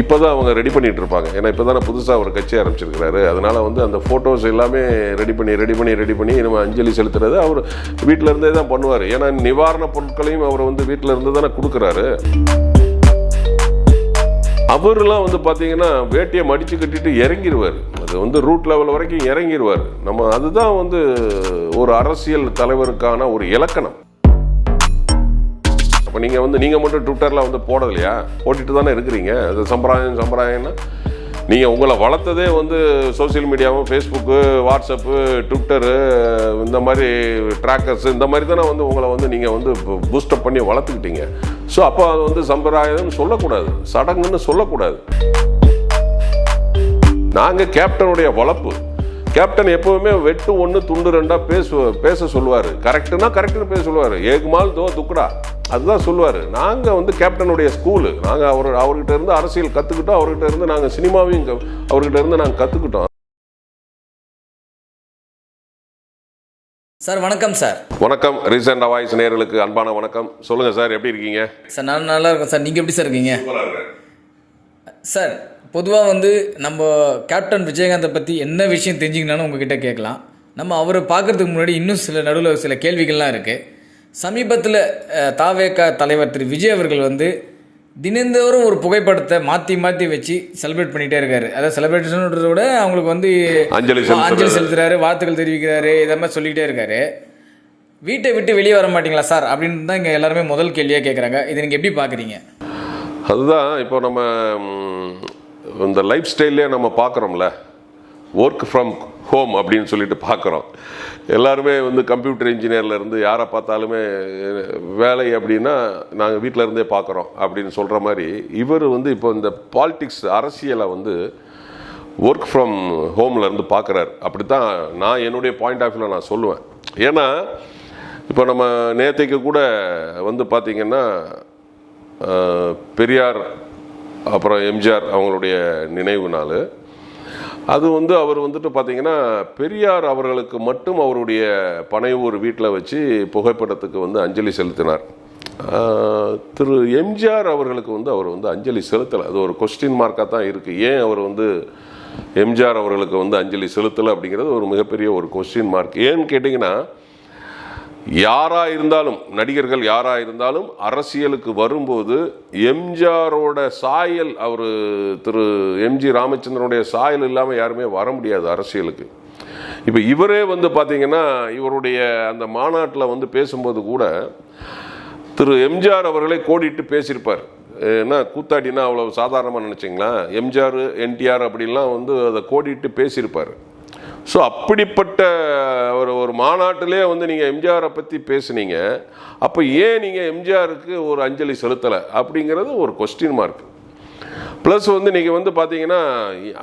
இப்போ தான் அவங்க ரெடி பண்ணிட்டு இருப்பாங்க. ஏன்னா இப்போ தானே புதுசாக ஒரு கட்சி ஆரம்பிச்சிருக்கிறாரு. அதனால வந்து அந்த ஃபோட்டோஸ் எல்லாமே ரெடி பண்ணி ரெடி பண்ணி ரெடி பண்ணி நம்ம அஞ்சலி செலுத்துறது அவர் வீட்டில் இருந்தே தான் பண்ணுவார். ஏன்னா நிவாரணப் பொருட்களையும் அவர் வந்து வீட்டில் இருந்து தானே கொடுக்குறாரு. அவர்லாம் வந்து பார்த்தீங்கன்னா வேட்டியை மடித்து கட்டிட்டு இறங்கிடுவார் அது வந்து ரூட் லெவல் வரைக்கும் இறங்கிடுவார் நம்ம அதுதான் வந்து ஒரு அரசியல் தலைவருக்கான ஒரு இலக்கணம். அப்போ நீங்கள் வந்து நீங்கள் மட்டும் ட்விட்டரில் வந்து போடலையா? போட்டுட்டு தானே இருக்கிறீங்க. அது சம்பிரதாயம் சம்பிரதாயம்னா நீங்கள் உங்களை வளர்த்ததே வந்து சோஷியல் மீடியாவும் ஃபேஸ்புக்கு வாட்ஸ்அப்பு ட்விட்டரு இந்த மாதிரி ட்ராக்கர்ஸ் இந்த மாதிரி தானே வந்து உங்களை வந்து நீங்கள் வந்து பூஸ்டப் பண்ணி வளர்த்துக்கிட்டீங்க. ஸோ அப்போ அது வந்து சம்பிரதாயம்னு சொல்லக்கூடாது. சடங்குன்னு சொல்லக்கூடாது. நாங்கள் கேப்டனுடைய வளர்ப்பு. கேப்டன் எப்பவுமே வெட்டு ஒன்று துண்டு ரெண்டா பேசு பேச சொல்லுவார். கரெக்டுனா கரெக்டுன்னு பேச சொல்லுவார். ஏகுமால் தோ துக்குடா. அதுதான் சொல்லுவார். நாங்கள் வந்து கேப்டனுடைய ஸ்கூலு நாங்கள் அவர் அவர்கிட்ட இருந்து அரசியல் கற்றுக்கிட்டோம் அவர்கிட்ட இருந்து நாங்கள் சினிமாவையும் அவர்கிட்ட இருந்து நாங்கள் கற்றுக்கிட்டோம் சார் வணக்கம் சார். வணக்கம். ரீசெண்ட் வாய்ஸ் நேயர்களுக்கு அன்பான வணக்கம். சொல்லுங்கள் சார் எப்படி இருக்கீங்க? சார் நான் நல்லா இருக்கேன் சார். நீங்கள் எப்படி சார் இருக்கீங்க? சார் பொதுவாக வந்து நம்ம கேப்டன் விஜயகாந்தை பற்றி என்ன விஷயம் தெரிஞ்சுக்கணும்னு உங்ககிட்ட கேட்கலாம். நம்ம அவரை பார்க்கறதுக்கு முன்னாடி இன்னும் சில நடுவில் சில கேள்விகள்லாம் இருக்குது சமீபத்தில் தாவேகா தலைவர் திரு விஜய் அவர்கள் வந்து தினந்தோறும் ஒரு புகைப்படத்தை மாற்றி மாற்றி வச்சு செலிப்ரேட் பண்ணிகிட்டே இருக்காரு. அதாவது செலிப்ரேஷன்றத விட அவங்களுக்கு வந்து அஞ்சலி. அஞ்சலி செலுத்துறாரு வாழ்த்துக்கள் தெரிவிக்கிறாரு இதை மாதிரி சொல்லிக்கிட்டே இருக்காரு. வீட்டை விட்டு வெளியே வர மாட்டீங்களா சார்? அப்படின்னு தான் இங்கே எல்லாருமே முதல் கேள்வியாக கேட்குறாங்க இதை நீங்கள் எப்படி பார்க்குறீங்க? அதுதான் இப்போ நம்ம இந்த லைஃப் ஸ்டைல்லே நம்ம பார்க்குறோம்ல ஒர்க் ஃப்ரம் ஹோம் அப்படின்னு சொல்லிட்டு பார்க்குறோம். எல்லாருமே வந்து கம்ப்யூட்டர் இன்ஜினியர்லேருந்து யாரை பார்த்தாலுமே வேலை அப்படின்னா நாங்கள் வீட்டில் இருந்தே பார்க்குறோம் அப்படின்னு சொல்கிற மாதிரி இவர் வந்து இப்போ இந்த பாலிட்டிக்ஸ் அரசியலை வந்து ஒர்க் ஃப்ரம் ஹோமில் இருந்து பார்க்குறாரு. அப்படி தான் நான் என்னுடைய பாயிண்ட் ஆஃப் வியூவில் நான் சொல்லுவேன். ஏன்னா இப்போ நம்ம நேற்றைக்கு கூட வந்து பார்த்திங்கன்னா பெரியார் அப்புறம் எம்ஜிஆர் அவங்களுடைய நினைவு நாள். அது வந்து அவர் வந்துட்டு பார்த்தீங்கன்னா பெரியார் அவர்களுக்கு மட்டும் அவருடைய பனையூர் வீட்டில் வச்சு புகைப்படத்துக்கு வந்து அஞ்சலி செலுத்தினார். திரு எம்ஜிஆர் அவர்களுக்கு வந்து அவர் வந்து அஞ்சலி செலுத்தலை. அது ஒரு கொஸ்டின் மார்க்காக தான் இருக்குது ஏன் அவர் வந்து எம்ஜிஆர் அவர்களுக்கு வந்து அஞ்சலி செலுத்தலை அப்படிங்கிறது ஒரு மிகப்பெரிய ஒரு கொஸ்டின் மார்க் ஏன்னு கேட்டிங்கன்னா யாராக இருந்தாலும் நடிகர்கள் யாராக இருந்தாலும் அரசியலுக்கு வரும்போது எம்ஜிஆரோட சாயல் அவர் திரு எம்ஜி ராமச்சந்திரனுடைய சாயல் இல்லாமல் யாருமே வர முடியாது அரசியலுக்கு. இப்போ இவரே வந்து பார்த்தீங்கன்னா இவருடைய அந்த மாநாட்டில் வந்து பேசும்போது கூட திரு எம்ஜிஆர் அவர்களே கோடிட்டு பேசியிருப்பார். ஏன்னா கூத்தாடினா அவ்வளோ சாதாரணமாக நினச்சிங்களா? எம்ஜிஆர் என்டிஆர் அப்படின்லாம் வந்து அதை கோடிட்டு பேசியிருப்பார். ஸோ அப்படிப்பட்ட ஒரு ஒரு மாநாட்டிலே வந்து நீங்கள் எம்ஜிஆரை பற்றி பேசுனீங்க. அப்போ ஏன் நீங்கள் எம்ஜிஆருக்கு ஒரு அஞ்சலி செலுத்தலை? அப்படிங்கிறது ஒரு கொஸ்டின் மார்க் ப்ளஸ் வந்து நீங்கள் வந்து பார்த்தீங்கன்னா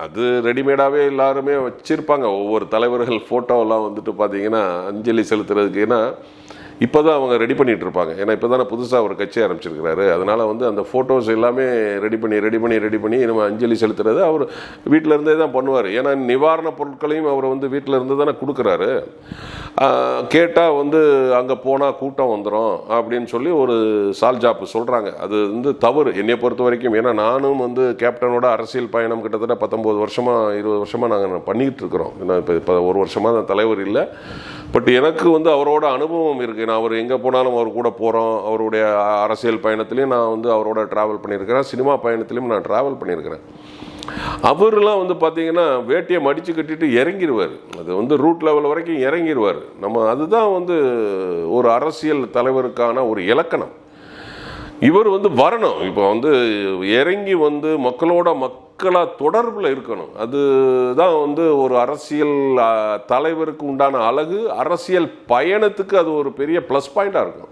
அது ரெடிமேடாகவே எல்லாருமே வச்சுருப்பாங்க. ஒவ்வொரு தலைவர்கள் ஃபோட்டோலாம் வந்துட்டு பார்த்தீங்கன்னா அஞ்சலி செலுத்துறதுக்கு. ஏன்னா இப்போ தான் அவங்க ரெடி பண்ணிகிட்டு இருப்பாங்க ஏன்னா இப்போ தானே புதுசாக ஒரு கட்சி ஆரம்பிச்சிருக்கிறாரு. அதனால் வந்து அந்த ஃபோட்டோஸ் எல்லாமே ரெடி பண்ணி ரெடி பண்ணி ரெடி பண்ணி நம்ம அஞ்சலி செலுத்துறது அவர் வீட்டில் இருந்தே தான் பண்ணுவார். ஏன்னா நிவாரண பொருட்களையும் அவர் வந்து வீட்டில் இருந்து தானே கொடுக்குறாரு. கேட்டால் வந்து அங்கே போனால் கூட்டம் வந்துடும் அப்படின்னு சொல்லி ஒரு சால்ஜாப்பு சொல்கிறாங்க அது வந்து தவறு. என்னை பொறுத்த வரைக்கும். ஏன்னா நானும் வந்து கேப்டனோட அரசியல் பயணம் கிட்டத்தட்ட பத்தொம்போது வருஷமாக இருபது வருஷமாக நாங்கள் பண்ணிக்கிட்டு இருக்கிறோம். ஏன்னா இப்போ இப்போ ஒரு வருஷமாக தான் தலைவர் இல்லை. பட் எனக்கு வந்து அவரோட அனுபவம் இருக்குது நான் அவர் எங்கே போனாலும் அவர் கூட போகிறோம் அவருடைய அரசியல் பயணத்துலேயும் நான் வந்து அவரோட ட்ராவல் பண்ணியிருக்கிறேன். சினிமா பயணத்துலேயும் நான் ட்ராவல் பண்ணியிருக்கிறேன். அவர்லாம் வந்து பார்த்தீங்கன்னா வேட்டியை மடித்து கட்டிட்டு இறங்கிடுவார் அது வந்து ரூட் லெவல் வரைக்கும் இறங்கிடுவார் நம்ம அதுதான் வந்து ஒரு அரசியல் தலைவருக்கான ஒரு இலக்கணம். இவர் வந்து வரணும். இப்போ வந்து இறங்கி வந்து மக்களோட மக்களாக தொடர்பில் இருக்கணும். அதுதான் வந்து ஒரு அரசியல் தலைவருக்கு உண்டான அழகு அரசியல் பயணத்துக்கு அது ஒரு பெரிய ப்ளஸ் பாயிண்டாக இருக்கும்.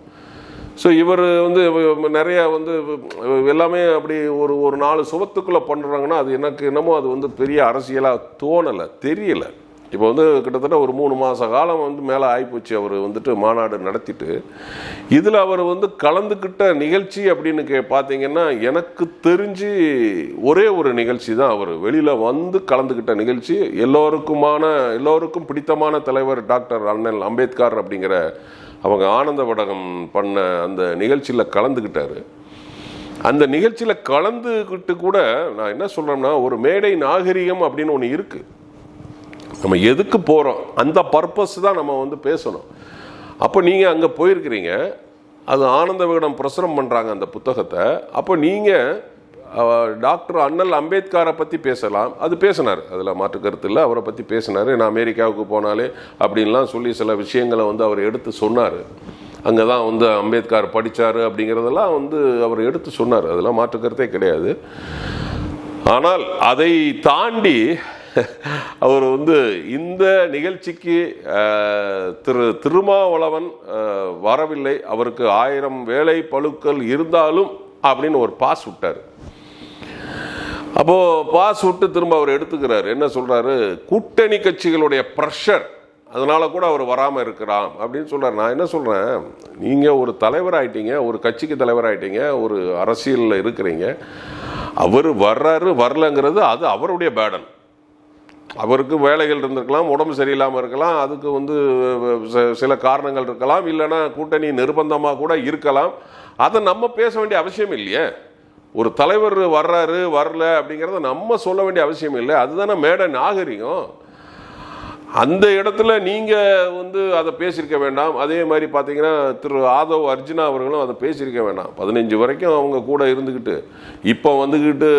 ஸோ இவர் வந்து நிறைய வந்து எல்லாமே அப்படி ஒரு ஒரு நாலு சுவத்துக்குள்ளே பண்ணுறாங்கன்னா அது எனக்கு என்னமோ அது வந்து பெரிய அரசியலாக தோணலை தெரியலை. இப்போ வந்து கிட்டத்தட்ட ஒரு மூணு மாத காலம் வந்து மேலே ஆகிப்போச்சு அவர் வந்துட்டு மாநாடு நடத்திட்டு. இதில் அவர் வந்து கலந்துக்கிட்ட நிகழ்ச்சி அப்படின்னு கே பார்த்தீங்கன்னா எனக்கு தெரிஞ்சு ஒரே ஒரு நிகழ்ச்சி தான் அவர். வெளியில் வந்து கலந்துக்கிட்ட நிகழ்ச்சி எல்லோருக்குமான எல்லோருக்கும் பிடித்தமான தலைவர் டாக்டர் அண்ணல் அம்பேத்கர் அப்படிங்கிற அவங்க ஆனந்த வடகம் பண்ண அந்த நிகழ்ச்சியில் கலந்துக்கிட்டார் அந்த நிகழ்ச்சியில் கலந்துக்கிட்டு கூட நான் என்ன சொல்கிறேன்னா ஒரு மேடை நாகரிகம் அப்படின்னு ஒன்று இருக்குது நம்ம எதுக்கு போகிறோம் அந்த பர்பஸ் தான் நம்ம வந்து பேசணும். அப்போ நீங்கள் அங்கே போயிருக்கிறீங்க. அது ஆனந்த விகடன் பிரசுரம் பண்ணுறாங்க அந்த புத்தகத்தை. அப்போ நீங்கள் டாக்டர் அண்ணல் அம்பேத்கரை பற்றி பேசலாம். அது பேசினார். அதில் மாற்று கருத்து இல்லை. அவரை பற்றி பேசினார். நான் அமெரிக்காவுக்கு போனாலே அப்படின்லாம் சொல்லி சில விஷயங்களை வந்து அவர் எடுத்து சொன்னார். அங்கே தான் வந்து அம்பேத்கர் படித்தார் அப்படிங்கிறதெல்லாம் வந்து அவர் எடுத்து சொன்னார். அதெல்லாம் மாற்று கருத்தே கிடையாது. ஆனால் அதை தாண்டி அவர் வந்து இந்த நிகழ்ச்சிக்கு திரு திருமாவளவன் வரவில்லை. அவருக்கு ஆயிரம் வேலை பழுக்கள் இருந்தாலும் அப்படின்னு ஒரு பாஸ் விட்டார். அப்போது பாஸ் விட்டு திரும்ப அவர் எடுத்துக்கிறாரு. என்ன சொல்கிறாரு கூட்டணி கட்சிகளுடைய ப்ரெஷர் அதனால் கூட அவர் வராமல் இருக்கிறான் அப்படின்னு சொல்கிறார் நான் என்ன சொல்கிறேன் நீங்கள் ஒரு தலைவர் ஆகிட்டீங்க ஒரு கட்சிக்கு தலைவர் ஆகிட்டீங்க ஒரு அரசியலில் இருக்கிறீங்க. அவர் வர்றாரு வரலங்கிறது அது அவருடைய பேடன் அவருக்கு வேலைகள் இருந்திருக்கலாம் உடம்பு சரியில்லாமல் இருக்கலாம் அதுக்கு வந்து ச- சில காரணங்கள் இருக்கலாம் இல்லைன்னா கூட்டணி நிர்பந்தமாக கூட இருக்கலாம். அதை நம்ம பேச வேண்டிய அவசியம் இல்லையே. ஒரு தலைவர் வர்றாரு வரல அப்படிங்கிறத நம்ம சொல்ல வேண்டிய அவசியம் இல்லை. அதுதானே மேடை நாகரிகம். அந்த இடத்துல நீங்கள் வந்து அதை பேசியிருக்க வேண்டாம். அதே மாதிரி பார்த்தீங்கன்னா திரு ஆதவ் அர்ஜுனா அவர்களும் அதை பேசியிருக்க வேண்டாம். பதினஞ்சு வரைக்கும் அவங்க கூட இருந்துக்கிட்டு இப்போ வந்துக்கிட்டு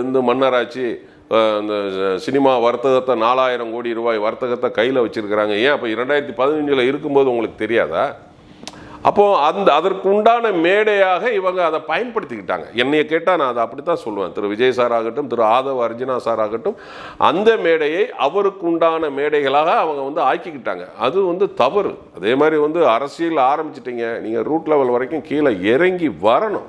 இந்த மன்னராட்சி அந்த இந்த சினிமா வர்த்தகத்தை நாலாயிரம் கோடி ரூபாய் வர்த்தகத்தை கையில் வச்சுருக்கிறாங்க. ஏன்? அப்போ இரண்டாயிரத்தி பதினஞ்சில் இருக்கும்போது உங்களுக்கு தெரியாதா? அப்போ அந்த அதற்கு உண்டான மேடையாக இவங்க அதை பயன்படுத்திக்கிட்டாங்க. என்னைய கேட்டால் நான் அதை அப்படி தான் சொல்லுவேன். திரு விஜய் சார் ஆகட்டும் திரு ஆதவ் அர்ஜுனா சார் ஆகட்டும் அந்த மேடையை அவருக்கு உண்டான மேடைகளாக அவங்க வந்து ஆக்கிக்கிட்டாங்க. அது வந்து தவறு. அதே மாதிரி வந்து அரசியல் ஆரம்பிச்சிட்டீங்க. நீங்கள் ரூட் லெவல் வரைக்கும் கீழே இறங்கி வரணும்.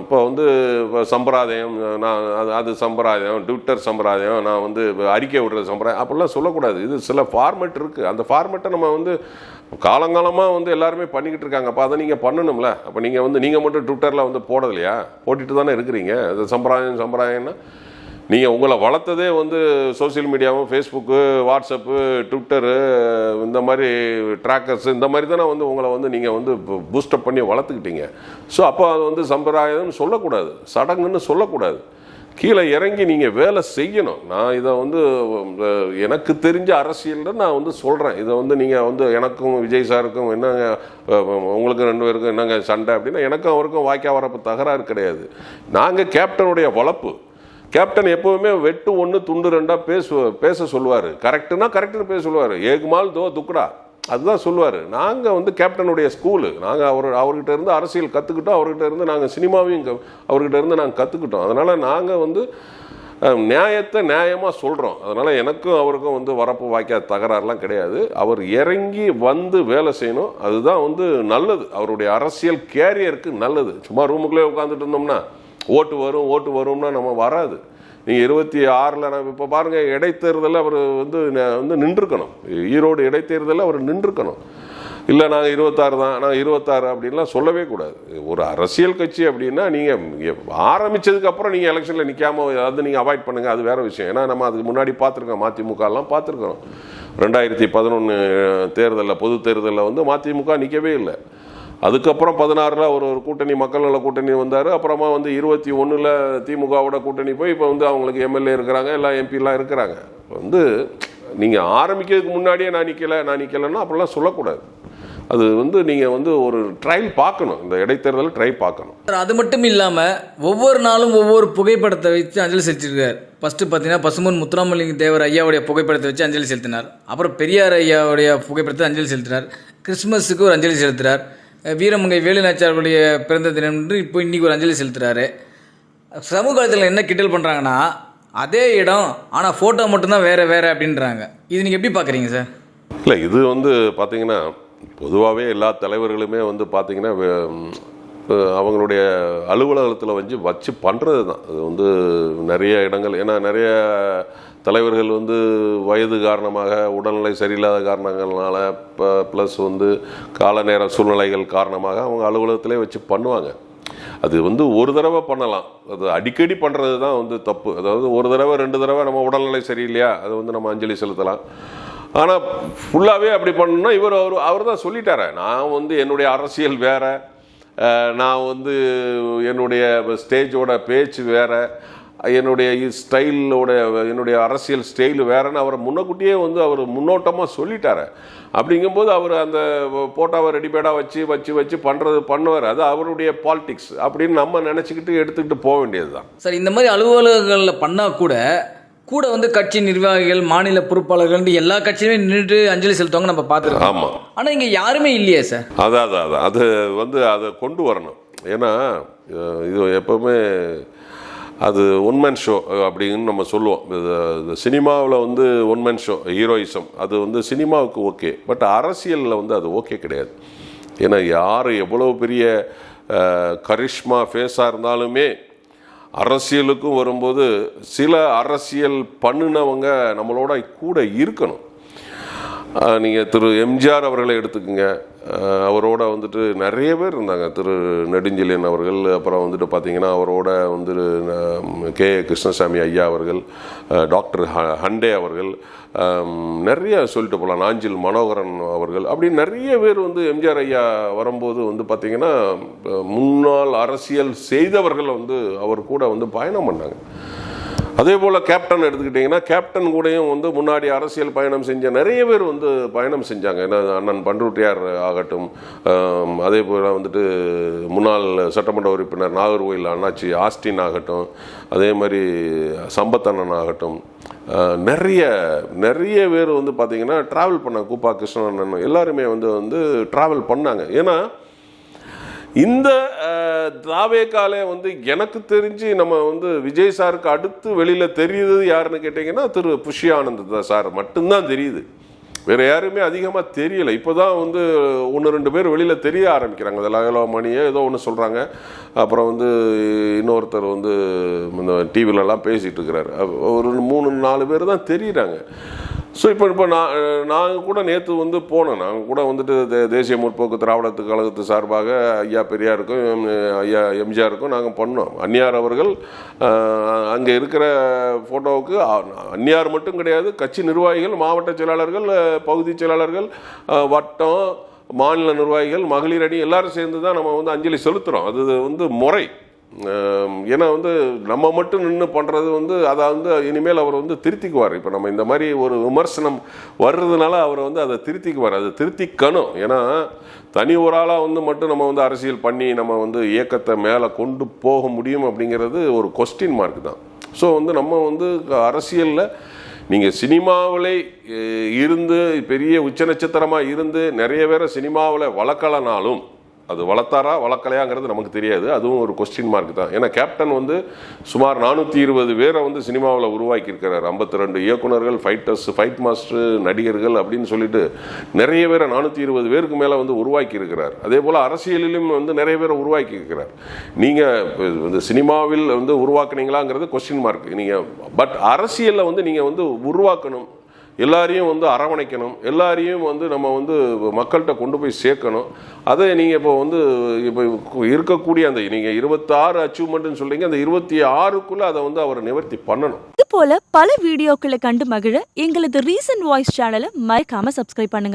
இப்போ வந்து இப்போ சம்பிரதாயம் நான் அது அது சம்பிரதாயம் ட்விட்டர் சம்பிரதாயம் நான் வந்து அறிக்கை விடுறது சம்பிரதாயம் அப்படிலாம் சொல்லக்கூடாது. இது சில ஃபார்மேட் இருக்குது அந்த ஃபார்மேட்டை நம்ம வந்து காலங்காலமாக வந்து எல்லாருமே பண்ணிக்கிட்டு இருக்காங்க. அப்போ அதை நீங்கள் பண்ணணும்ல. அப்போ நீங்கள் வந்து நீங்கள் மட்டும் ட்விட்டரில் வந்து போடலையா? போட்டுட்டு தானே இருக்கிறீங்க. அது சம்பிரதாயம் சம்பிரதாயம்னா நீங்கள் உங்களை வளர்த்ததே வந்து சோஷியல் மீடியாவும் ஃபேஸ்புக்கு வாட்ஸ்அப்பு ட்விட்டரு இந்த மாதிரி ட்ராக்கர்ஸ் இந்த மாதிரி தானே வந்து உங்களை வந்து நீங்கள் வந்து பூஸ்டப் பண்ணி வளர்த்துக்கிட்டீங்க. ஸோ அப்போ அது வந்து சம்பிரதாயம்னு சொல்லக்கூடாது. சடங்குன்னு சொல்லக்கூடாது. கீழே இறங்கி நீங்கள் வேலை செய்யணும். நான் இதை வந்து எனக்கு தெரிஞ்ச அரசியலில் நான் வந்து சொல்கிறேன் இதை வந்து நீங்கள் வந்து எனக்கும் விஜய் சாருக்கும் என்னங்க உங்களுக்கு ரெண்டு பேருக்கும் என்னங்க சண்டை அப்படின்னா எனக்கும் அவருக்கும் வாய்க்கா வரப்பு தகராறு கிடையாது. நாங்கள் கேப்டனுடைய வளர்ப்பு கேப்டன் எப்பவுமே வெட்டு ஒன்று துண்டு ரெண்டா பேசு பேச சொல்லுவார். கரெக்டுனா கரெக்டுன்னு பேச சொல்லுவார். ஏகுமால் தோ துக்குடா. அதுதான் சொல்லுவார். நாங்கள் வந்து கேப்டனுடைய ஸ்கூலு. நாங்கள் அவர் அவர்கிட்ட இருந்து அரசியல் கற்றுக்கிட்டோம் அவர்கிட்ட இருந்து நாங்கள் சினிமாவையும் அவர்கிட்ட இருந்து நாங்கள் கற்றுக்கிட்டோம் அதனால் நாங்கள் வந்து நியாயத்தை நியாயமாக சொல்கிறோம் அதனால் எனக்கும் அவருக்கும் வந்து வரப்பு வாய்க்காத தகராறுலாம் கிடையாது. அவர் இறங்கி வந்து வேலை செய்யணும். அதுதான் வந்து நல்லது. அவருடைய அரசியல் கேரியருக்கு நல்லது. சும்மா ரூமுக்குள்ளே உட்காந்துட்டு இருந்தோம்னா ஓட்டு வரும் ஓட்டு வரும்னா நம்ம வராது. நீங்கள் இருபத்தி ஆறில் நான் இப்போ பாருங்கள் இடைத்தேர்தலில் அவர் வந்து ந- வந்து நின்றுக்கணும் ஈரோடு இடைத்தேர்தலில் அவர் நின்றுக்கணும் இல்லை நாங்கள் இருபத்தாறு தான் நாங்கள் இருபத்தாறு அப்படின்லாம் சொல்லவே கூடாது. ஒரு அரசியல் கட்சி அப்படின்னா நீங்கள் ஆரம்பித்ததுக்கப்புறம் நீங்கள் எலெக்ஷனில் நிற்காம அது நீங்கள் அவாய்ட் பண்ணுங்கள் அது வேற விஷயம். ஏன்னா நம்ம அதுக்கு முன்னாடி பார்த்துருக்கோம் மதிமுகலாம் பார்த்துருக்கோம். ரெண்டாயிரத்தி பதினொன்று தேர்தலில் பொது தேர்தலில் வந்து மதிமுக நிற்கவே இல்லை. அதுக்கப்புறம் பதினாறில் ஒரு ஒரு கூட்டணி மக்கள் நல கூட்டணி வந்தார். அப்புறமா வந்து இருபத்தி ஒன்றில் திமுகவோட கூட்டணி போய் இப்போ வந்து அவங்களுக்கு எம்எல்ஏ இருக்கிறாங்க எல்லாம் எம்பிலாம் இருக்கிறாங்க வந்து நீங்கள் ஆரம்பிக்கிறதுக்கு முன்னாடியே நான் நிற்கலை நான் நிற்கலைன்னா அப்படிலாம் சொல்லக்கூடாது. அது வந்து நீங்கள் வந்து ஒரு ட்ரையல் பார்க்கணும். இந்த இடைத்தேர்தலில் ட்ரை பார்க்கணும். அது மட்டும் இல்லாமல் ஒவ்வொரு நாளும் ஒவ்வொரு புகைப்படத்தை வச்சு அஞ்சலி செலுத்திருக்கார் ஃபஸ்ட்டு பார்த்தீங்கன்னா பசுமன் முத்துராமலிங்க தேவர் ஐயாவுடைய புகைப்படத்தை வச்சு அஞ்சலி செலுத்தினார். அப்புறம் பெரியார் ஐயாவுடைய புகைப்படத்தை அஞ்சலி செலுத்தினார் கிறிஸ்மஸுக்கு ஒரு அஞ்சலி செலுத்தினார் வீரமங்கை வேலுநாச்சியாருடைய பிறந்த தினம் என்று இப்போ இன்றைக்கி ஒரு அஞ்சலி செலுத்துறாரு. சமூகத்தில் என்ன கிண்டல் பண்ணுறாங்கன்னா அதே இடம் ஆனால் ஃபோட்டோ மட்டும்தான் வேறு வேறு அப்படின்றாங்க. இது நீங்கள் எப்படி பார்க்குறீங்க சார் இல்லை இது வந்து பார்த்தீங்கன்னா பொதுவாகவே எல்லா தலைவர்களுமே வந்து பார்த்திங்கன்னா அவங்களுடைய அலுவலகத்தில் வந்து வச்சு பண்ணுறது தான் அது வந்து நிறைய இடங்கள். ஏன்னா நிறைய தலைவர்கள் வந்து வயது காரணமாக உடல்நிலை சரியில்லாத காரணங்கள்னால ப்ளஸ் வந்து கால நேர சூழ்நிலைகள் காரணமாக அவங்க அலுவலகத்திலே வச்சு பண்ணுவாங்க. அது வந்து ஒரு தடவை பண்ணலாம். அது அடிக்கடி பண்ணுறது தான் வந்து தப்பு. அதாவது ஒரு தடவை ரெண்டு தடவை நம்ம உடல்நிலை சரியில்லையா? அது வந்து நம்ம அஞ்சலி செலுத்தலாம். ஆனால் ஃபுல்லாகவே அப்படி பண்ணணும்னா இவர் அவர் அவர் தான் சொல்லிட்டாரு. நான் வந்து என்னுடைய அரசியல் வேறு. நான் வந்து என்னுடைய ஸ்டேஜோட பேச்சு வேற என்னுடைய ஸ்டைலோட என்னுடைய அரசியல் ஸ்டைல் வேறன்னு அவரை முன்னக்கூட்டியே வந்து அவர் முன்னோட்டமாக சொல்லிட்டார். அப்படிங்கும்போது அவர் அந்த போட்டோவை ரெடிமேடாக வச்சு வச்சு வச்சு பண்ணுறது பண்ணுவார். அது அவருடைய பாலிடிக்ஸ் அப்படின்னு நம்ம நினச்சிக்கிட்டு எடுத்துக்கிட்டு போக வேண்டியது தான் சார் இந்த மாதிரி அலுவலகங்களில் பண்ணால் கூட கூட வந்து கட்சி நிர்வாகிகள் மாநில பொறுப்பாளர்கள் எல்லா கட்சியுமே நின்றுட்டு அஞ்சலி செலுத்துவாங்க நம்ம பார்த்துருக்கோம். ஆமாம் ஆனால் இங்கே யாருமே இல்லையே சார். அதான் அதான் அதான். அது வந்து அதை கொண்டு வரணும். ஏன்னா இது எப்போவுமே அது ஒன்மேன் ஷோ அப்படின்னு நம்ம சொல்லுவோம். சினிமாவில் வந்து ஒன்மேன் ஷோ ஹீரோயிசம் அது வந்து சினிமாவுக்கு ஓகே. பட் அரசியலில் வந்து அது ஓகே கிடையாது. ஏன்னா யார் எவ்வளோ பெரிய கரிஷ்மா ஃபேஸாக இருந்தாலுமே அரசியலுக்கும் வரும்போது சில அரசியல் பண்ணுனவங்க நம்மளோட கூட இருக்கணும். நீங்கள் திரு எம்ஜிஆர் அவர்களை எடுத்துக்கோங்க. அவரோட வந்துட்டு நிறைய பேர் இருந்தாங்க. திரு நெடுஞ்செழியன் அவர்கள் அப்புறம் வந்துட்டு பார்த்தீங்கன்னா அவரோட வந்து கே. கிருஷ்ணசாமி ஐயா அவர்கள் டாக்டர் ஹ- ஹண்டே அவர்கள் நிறைய சொல்லிட்டு போகலாம் நாஞ்சில் மனோகரன் அவர்கள் அப்படி நிறைய பேர் வந்து எம்ஜிஆர் ஐயா வரும்போது வந்து பார்த்தீங்கன்னா முன்னாள் அரசியல் செய்தவர்கள் வந்து அவர் கூட வந்து பயணம் பண்ணாங்க. அதே போல் கேப்டன் எடுத்துக்கிட்டிங்கன்னா கேப்டன் கூடயும் வந்து முன்னாடி அரசியல் பயணம் செஞ்ச நிறைய பேர் வந்து பயணம் செஞ்சாங்க. ஏன்னா அண்ணன் பண்ருட்டியார் ஆகட்டும் அதே போல் வந்துட்டு முன்னாள் சட்டமன்ற உறுப்பினர் நாகர்கோயில் அண்ணாச்சி ஆஸ்டின் ஆகட்டும் அதே மாதிரி சம்பத் அண்ணன் ஆகட்டும் நிறைய நிறைய பேர் வந்து பார்த்திங்கன்னா ட்ராவல் பண்ணாங்க கூப்பா கிருஷ்ணன் அண்ணன் எல்லாருமே வந்து வந்து ட்ராவல் பண்ணாங்க. ஏன்னா இந்த அஹ், வந்து எனக்கு தெரிஞ்சு நம்ம வந்து விஜய் சாருக்கு அடுத்து வெளியில் தெரியுது யாருன்னு கேட்டிங்கன்னா திரு புஷி ஆனந்த் தான் சார். மட்டும்தான் தெரியுது. வேறு யாருமே அதிகமாக தெரியல. இப்போ தான் வந்து ஒன்று ரெண்டு பேர் வெளியில் தெரிய ஆரம்பிக்கிறாங்க. அது லகலோ ஏதோ ஒன்று சொல்கிறாங்க அப்புறம் வந்து இன்னொருத்தர் வந்து இந்த டிவிலலாம் பேசிகிட்டு இருக்கிறாரு. ஒரு மூணு நாலு பேர் தான் தெரியுறாங்க. ஸோ இப்போ இப்போ நான் நாங்கள் கூட நேற்று வந்து போனோம். நாங்கள் கூட வந்துட்டு தே- தேசிய முற்போக்கு திராவிடத்து கழகத்து சார்பாக ஐயா பெரியாருக்கும் எம், ஐயா எம்ஜிஆருக்கும் நாங்கள் பண்ணோம். அந்நியார் அவர்கள் அங்கே இருக்கிற ஃபோட்டோவுக்கு அந்நியார் மட்டும் கிடையாது கட்சி நிர்வாகிகள் மாவட்ட செயலாளர்கள் பகுதி செயலாளர்கள் வட்டம் மாநில நிர்வாகிகள் மகளிர் அணி எல்லாரும் சேர்ந்து தான் நம்ம வந்து அஞ்சலி செலுத்துகிறோம் அது வந்து முறை. ஏன்னா வந்து நம்ம மட்டும் நின்று பண்ணுறது வந்து அதை வந்து இனிமேல் அவர் வந்து திருத்திக்குவார். இப்போ நம்ம இந்த மாதிரி ஒரு விமர்சனம் வர்றதுனால அவர் வந்து அதை திருத்திக்குவார். அதை திருத்திக்கணும். ஏன்னா தனி ஒரு ஆளாக வந்து மட்டும் நம்ம வந்து அரசியல் பண்ணி நம்ம வந்து இயக்கத்தை மேலே கொண்டு போக முடியும் அப்படிங்கிறது ஒரு கொஸ்டின் மார்க் தான். ஸோ வந்து நம்ம வந்து அரசியலில் நீங்கள் சினிமாவிலே இருந்து பெரிய உச்ச நட்சத்திரமாக இருந்து நிறைய பேரை சினிமாவில் வளர்க்கலனாலும் அது வளர்த்தாரா வளர்க்கலையாங்கிறது நமக்கு தெரியாது. அதுவும் ஒரு கொஸ்டின் மார்க் தான். ஏன்னா கேப்டன் வந்து சுமார் நானூற்றி இருபது பேரை வந்து சினிமாவில் உருவாக்கியிருக்கிறார். ஐம்பத்தி ரெண்டு இயக்குனர்கள் ஃபைட்டர்ஸ் ஃபைட் மாஸ்டர் நடிகர்கள் அப்படின்னு சொல்லிட்டு நிறைய பேரை நானூற்றி இருபது பேருக்கு மேலே வந்து உருவாக்கியிருக்கிறார். அதே போல் அரசியலிலும் வந்து நிறைய பேரை உருவாக்கி இருக்கிறார் நீங்கள் வந்து சினிமாவில் வந்து உருவாக்குனீங்களாங்கிறது கொஸ்டின் மார்க் நீங்கள் பட் அரசியலில் வந்து நீங்கள் வந்து உருவாக்கணும். எல்லாரையும் வந்து அரவணைக்கணும். எல்லாரையும் வந்து நம்ம வந்து மக்கள்கிட்ட கொண்டு போய் சேர்க்கணும். அதை நீங்கள் இப்போ வந்து இப்போ இருக்கக்கூடிய அந்த நீங்கள் இருபத்தாறு அச்சீவ்மெண்ட்னு சொல்றீங்க. அந்த இருபத்தி ஆறுக்குள்ளே அதை வந்து அவர் நிவர்த்தி பண்ணணும். இது போல பல வீடியோக்களை கண்டு மகிழ எங்களது ரீசன்ட் வாய்ஸ் சேனலை மறக்காம சப்ஸ்கிரைப் பண்ணுங்க.